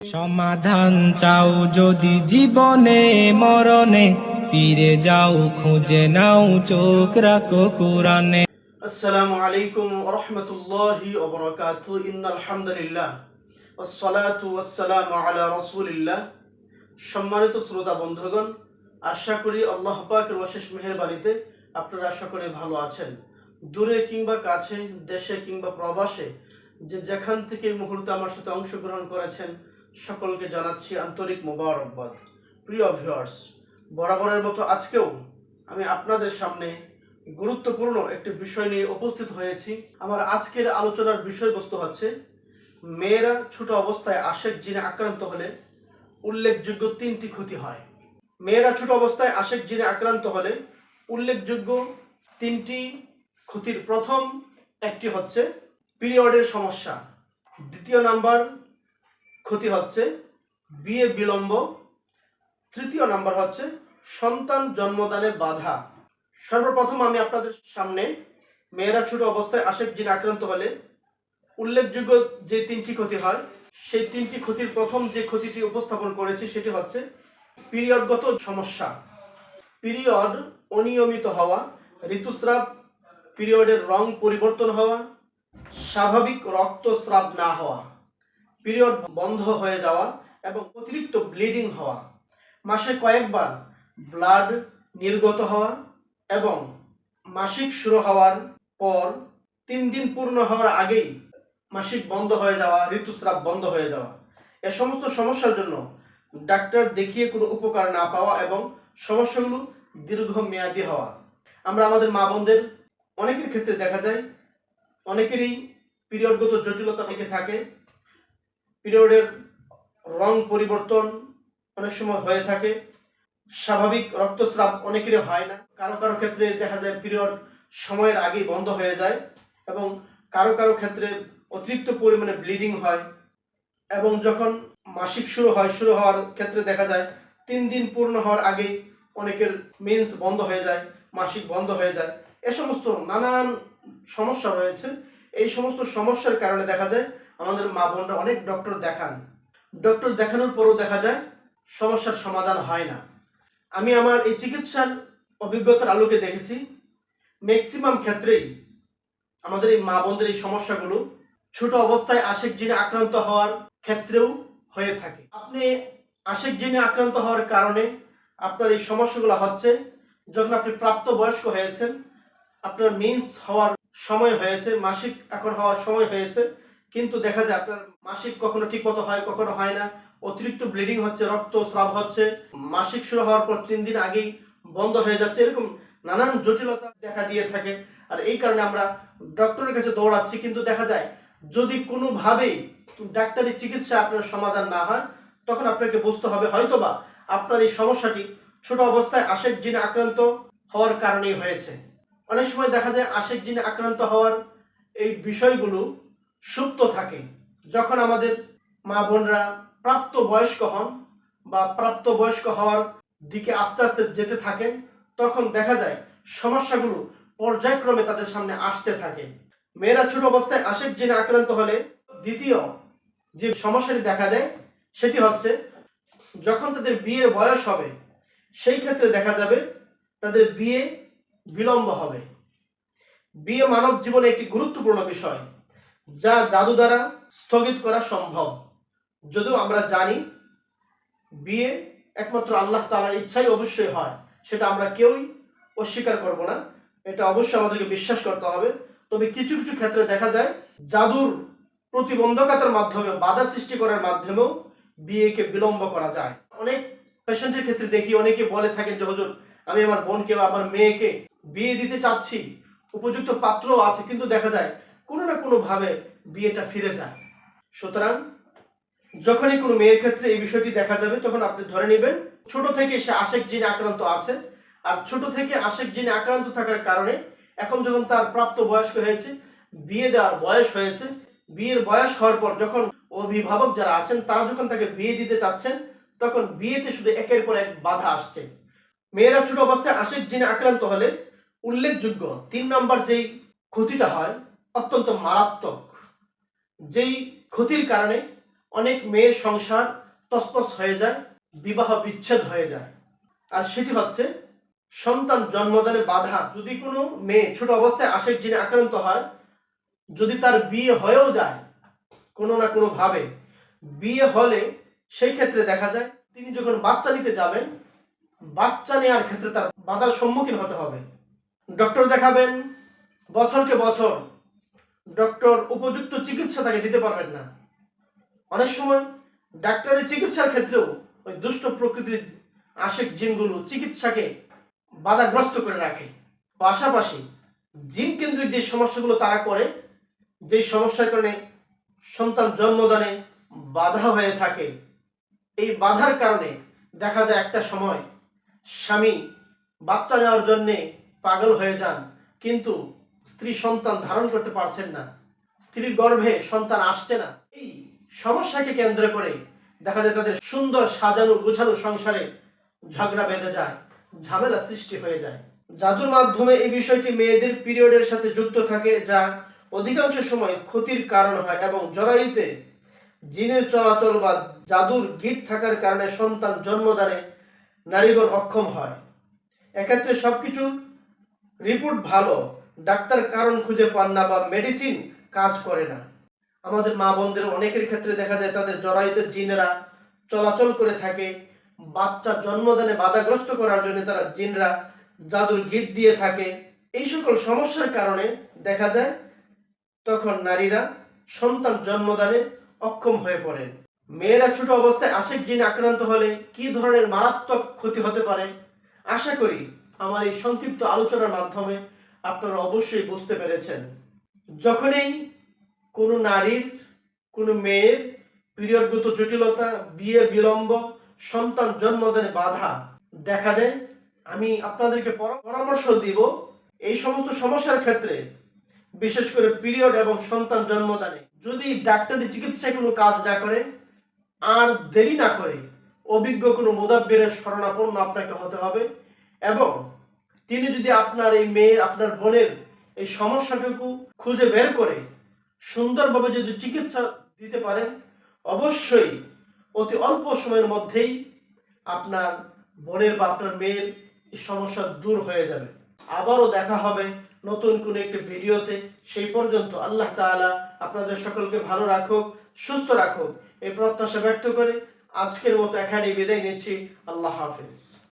সমাধান চাও যদি জীবনে মরণে ফিরে যাও খুঁজে নাও চোখ রাখো কোরআনে السلام عليكم ورحمة الله وبركاته إن الحمد لله والصلاة والسلام على رسول الله সম্মানিত শ্রোতা বন্ধুগণ আশা করি আল্লাহ পাকের অশেষ মেহেরবানিতে আপনারা আশা করি ভালো আছেন দূরে কিংবা কাছে দেশে কিংবা প্রবাসে যে যেখান থেকে এই মুহূর্তে আমার সাথে অংশগ্রহণ করেছেন সকলকে জানাচ্ছি আন্তরিক মোবারকবাদ। প্রিয় ভিউয়ার্স বরাবরের মতো আজকেও আমি আপনাদের সামনে গুরুত্বপূর্ণ একটি বিষয় নিয়ে উপস্থিত হয়েছি। আমার আজকের আলোচনার বিষয়বস্তু হচ্ছে, মেয়েরা ছোট অবস্থায় আশেক জিনে আক্রান্ত হলে উল্লেখযোগ্য তিনটি ক্ষতি হয়। মেয়েরা ছোট অবস্থায় আশেক জিনে আক্রান্ত হলে উল্লেখযোগ্য তিনটি ক্ষতির প্রথম একটি হচ্ছে পিরিয়ডের সমস্যা। দ্বিতীয় নাম্বার ক্ষতি হচ্ছে, বিয়ে বিলম্ব। তৃতীয় নাম্বার হচ্ছে সন্তান জন্মদানে বাধা। সর্বপ্রথম আমি আপনাদের সামনে মেয়েরা ছোট অবস্থায় আশেক জিন আক্রান্ত হলে উল্লেখযোগ্য যে তিনটি ক্ষতি হয়, সেই তিনটি ক্ষতির প্রথম যে ক্ষতিটি উপস্থাপন করেছি সেটি হচ্ছে পিরিয়ডগত সমস্যা। পিরিয়ড অনিয়মিত হওয়া, ঋতুস্রাব, পিরিয়ডের রং পরিবর্তন হওয়া, স্বাভাবিক রক্তস্রাব না হওয়া। পিরিয়ড বন্ধ হয়ে যাওয়া এবং অতিরিক্ত ব্লিডিং হওয়া। মাসে কয়েকবার ব্লাড নির্গত হওয়া এবং মাসিক শুরু হওয়ার পর তিন দিন পূর্ণ হওয়ার আগেই মাসিক বন্ধ হয়ে যাওয়া, ঋতুস্রাব বন্ধ হয়ে যাওয়া। এ সমস্ত সমস্যার জন্য ডাক্তার দেখিয়ে কোনো উপকার না পাওয়া এবং সমস্যাগুলো দীর্ঘমেয়াদী হওয়া। আমরা আমাদের মা বোনদের অনেকের ক্ষেত্রে দেখা যায়, অনেকেরই পিরিয়ডগত জটিলতা থেকে থাকে পিরিয়ডের রং পরিবর্তন অনেক সময় হয়ে থাকে। স্বাভাবিক রক্তস্রাব অনেকেরই হয় না। কারও কারও ক্ষেত্রে দেখা যায় পিরিয়ড সময়ের আগেই বন্ধ হয়ে যায় এবং কারও কারও ক্ষেত্রে অতিরিক্ত পরিমাণে ব্লিডিং হয় এবং যখন মাসিক শুরু হয়, শুরু হওয়ার ক্ষেত্রে দেখা যায় তিন দিন পূর্ণ হওয়ার আগেই অনেকের মেন্স বন্ধ হয়ে যায়, মাসিক বন্ধ হয়ে যায়। এ সমস্ত নানান সমস্যা রয়েছে। এই সমস্ত সমস্যার কারণে দেখা যায় আমাদের মা বোনরা অনেক ডক্টর দেখান। ডক্টর দেখানোর পরও দেখা যায় সমস্যার সমাধান হয় না। আমি আমার এই চিকিৎসার অভিজ্ঞতার আলোকে দেখেছি ম্যাক্সিমাম ক্ষেত্রেই আমাদের এই মা বোনদের এই সমস্যাগুলো ছোট অবস্থায় আশেক জিনে আক্রান্ত হওয়ার ক্ষেত্রেও হয়ে থাকে। আপনি আশেক জিনে আক্রান্ত হওয়ার কারণে আপনার এই সমস্যাগুলো হচ্ছে, যখন আপনি প্রাপ্ত বয়স্ক হয়েছেন, আপনার মিন্স হওয়ার সময় হয়েছে, মাসিক এখন হওয়ার সময় হয়েছে, কিন্তু দেখা যায় আপনার মাসিক কখনো ঠিক মতো হয়, কখনো হয় না, অতিরিক্ত ব্লিডিং হচ্ছে, রক্ত স্রাব হচ্ছে, মাসিক শুরু হওয়ার পর তিন দিন আগেই বন্ধ হয়ে যাচ্ছে, এরকম নানান জটিলতা দেখা দিয়ে থাকে। আর এই কারণে আমরা ডক্টরের কাছে দৌড়াচ্ছি, কিন্তু দেখা যায় যদি কোনোভাবেই ডাক্তারি চিকিৎসা আপনার সমাধান না হয়, তখন আপনাকে বুঝতে হবে, হয়তোবা আপনার এই সমস্যাটি ছোট অবস্থায় আশেক জিনে আক্রান্ত হওয়ার কারণেই হয়েছে। অনেক সময় দেখা যায় আশেক জিনে আক্রান্ত হওয়ার এই বিষয়গুলো সুপ্ত থাকে। যখন আমাদের মা বোনরা প্রাপ্ত বয়স্ক হন বা প্রাপ্ত বয়স্ক হওয়ার দিকে আস্তে আস্তে যেতে থাকেন, তখন দেখা যায় সমস্যাগুলো পর্যায়ক্রমে তাদের সামনে আসতে থাকে। মেয়েরা ছোট অবস্থায় আশেক জেনে আক্রান্ত হলে দ্বিতীয় যে সমস্যাটি দেখা দেয় সেটি হচ্ছে যখন তাদের বিয়ের বয়স হবে, সেই ক্ষেত্রে দেখা যাবে তাদের বিয়ে বিলম্ব হবে। বিয়ে মানব জীবনে একটি গুরুত্বপূর্ণ বিষয়, যা জাদু দ্বারা স্থগিত করা সম্ভব। যদিও আমরা জানি, বিয়ে একমাত্র আল্লাহ তালার ইচ্ছাই অবশ্যই হয়, সেটা আমরা কেউই অস্বীকার করব না। এটা অবশ্যই আমাদেরকে বিশ্বাস করতে হবে। তবে কিছু কিছু ক্ষেত্রে দেখা যায়, জাদুর প্রতিবন্ধকতার মাধ্যমে বাধা সৃষ্টি করার মাধ্যমেও বিয়েকে বিলম্ব করা যায়। অনেক পেশেন্টের ক্ষেত্রে দেখি, অনেকে বলে থাকেন যে, হুজুর, আমি আমার বোনকে বা আমার মেয়েকে বিয়ে দিতে চাচ্ছি, উপযুক্ত পাত্রও আছে, কিন্তু দেখা যায় কোনো না কোনো ভাবে বিয়েটা ফিরে যায়। সুতরাং যখনই কোনো মেয়ের ক্ষেত্রে এই বিষয়টি দেখা যাবে, তখন আপনি ধরে নেবেন, ছোট থেকে সে আশেক জিনে আক্রান্ত আছে, আর ছোট থেকে আশেক জিনে আক্রান্ত থাকার কারণে এখন যখন তার প্রাপ্ত বয়স্ক হয়েছে, বিয়ে দেওয়ার বয়স হয়েছে, বিয়ের বয়স হওয়ার পর যখন অভিভাবক যারা আছেন, তারা যখন তাকে বিয়ে দিতে চাচ্ছেন, তখন বিয়েতে শুধু একের পর এক বাধা আসছে। মেয়েরা ছোট অবস্থায় আশেক জিনে আক্রান্ত হলে উল্লেখযোগ্য তিন নম্বর যেই ক্ষতিটা হয়, অত্যন্ত মারাত্মক। যেই ক্ষতির কারণে অনেক মেয়ের সংসার তসতস হয়ে যায়, বিবাহ বিচ্ছেদ হয়ে যায়। আর সেটি হচ্ছে, সন্তান জন্মদানে বাধা। যদি কোনো মেয়ে ছোট অবস্থায় আশেক যিনি আক্রান্ত হয়, যদি তার বিয়ে হয়েও যায়, কোনো না কোনো ভাবে বিয়ে হলে সেই ক্ষেত্রে দেখা যায়, তিনি যখন বাচ্চা নিতে যাবেন, বাচ্চা নেওয়ার ক্ষেত্রে তার বাধার সম্মুখীন হতে হবে। ডক্টর দেখাবেন, বছরকে বছর ডক্টর উপযুক্ত চিকিৎসা তাকে দিতে পারবেন না। অনেক সময় ডাক্তারের চিকিৎসার ক্ষেত্রেও ওই দুষ্ট প্রকৃতির আশেক জিনগুলো চিকিৎসাকে বাধাগ্রস্ত করে রাখে। পাশাপাশি জিন কেন্দ্রিক যে সমস্যাগুলো তারা করে, যেই সমস্যার কারণে সন্তান জন্মদানে বাধা হয়ে থাকে, এই বাধার কারণে দেখা যায় একটা সময় স্বামী বাচ্চা নেওয়ার জন্যে পাগল হয়ে যান। কিন্তু স্ত্রী সন্তান ধারণ করতে পারছেন না। স্ত্রীর গর্ভে সন্তান আসছে না। এই সমস্যাকে কেন্দ্র করে দেখা যায় তাদের সুন্দর সাজানো গোছানো সংসারে ঝগড়া বেঁধে যায়, ঝামেলা সৃষ্টি হয়ে যায়। জাদুর মাধ্যমে এই বিষয়টি মেয়েদের পিরিয়ডের সাথে যুক্ত থাকে, যা অধিকাংশ সময় ক্ষতির কারণ হয় এবং জরায়ুতে জিনের চলাচল বা জাদুর গিট থাকার কারণে সন্তান জন্মদানে নারীগণ অক্ষম হয়। এক্ষেত্রে সবকিছু রিপোর্ট ভালো, ডাক্তার কারণ খুঁজে পান না বা মেডিসিন কাজ করে না। আমাদের মা বোনদের অনেকের ক্ষেত্রে দেখা যায় তাদের জরায়ুতে জিনেরা চলাচল করে থাকে। বাচ্চা জন্মদানে বাধাগ্রস্ত করার জন্য তারা জিনরা জাদুর গিট দিয়ে থাকে। এই সকল সমস্যার কারণে দেখা যায় তখন নারীরা সন্তান জন্মদানে অক্ষম হয়ে পড়েন মেয়েরা ছোট অবস্থায় আশেক জিন আক্রান্ত হলে কি ধরনের মারাত্মক ক্ষতি হতে পারে? আশা করি আমার এই সংক্ষিপ্ত আলোচনার মাধ্যমে আপনারা অবশ্যই বুঝতে পেরেছেন। যখনই কোনো নারীর, কোনো মেয়ের পিরিয়ডগত জটিলতা, বিয়ে, বিলম্ব, সন্তান জন্মদানে বাধা দেখা দেয়, আমি আপনাদেরকে পরামর্শ দিব এই সমস্ত সমস্যার ক্ষেত্রে, বিশেষ করে পিরিয়ড এবং সন্তান জন্মদানে যদি ডাক্তারি চিকিৎসায় কোনো কাজ না করে, আর দেরি না করে, অভিজ্ঞ কোনো মুদাব্বিরের শরণাপন্ন আপনাকে হতে হবে। এবং তিনি যদি আপনার এই মেয়ের, আপনার বোনের এই সমস্যাটুকু খুঁজে বের করে সুন্দরভাবে যদি চিকিৎসা দিতে পারেন, অবশ্যই অতি অল্প সময়ের মধ্যেই আপনার বোনের বা আপনার মেয়ের সমস্যা দূর হয়ে যাবে। আবারও দেখা হবে নতুন কোন একটি ভিডিওতে। সেই পর্যন্ত আল্লাহ তাআলা আপনাদের সকলকে ভালো রাখুক, সুস্থ রাখুক। এই প্রত্যাশা ব্যক্ত করে আজকের মতো এখানেই বিদায় নিচ্ছি। আল্লাহ হাফিজ।